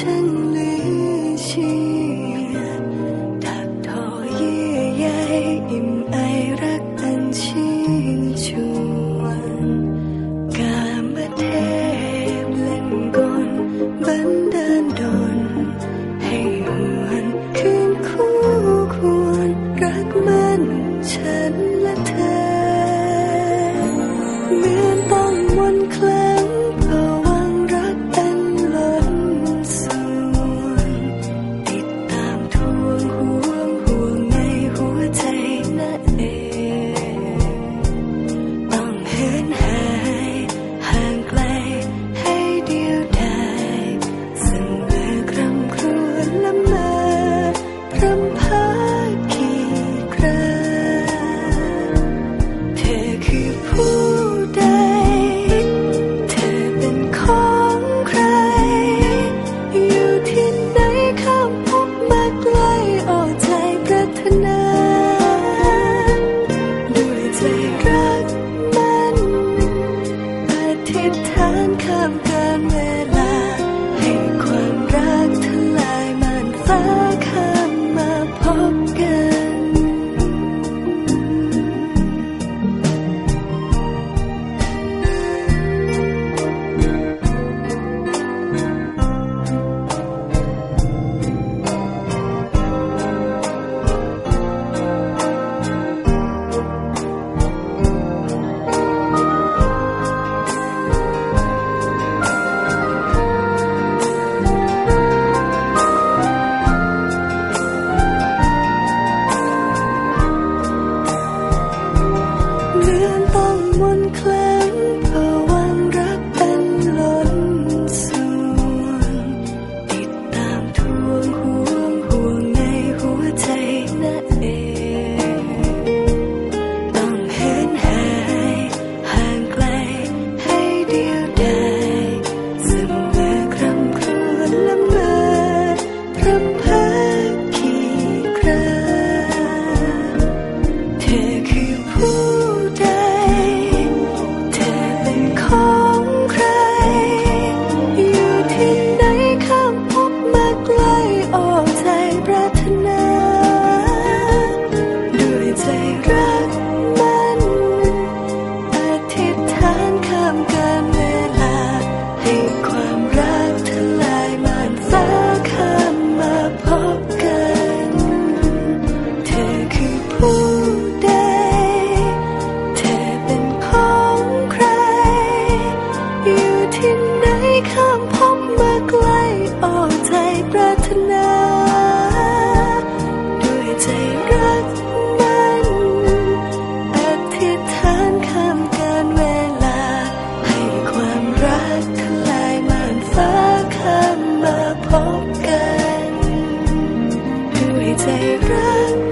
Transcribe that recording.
沉溺 คืนหายห่างไกลให้เดียวดายเสมอคร่ำครวญ 最热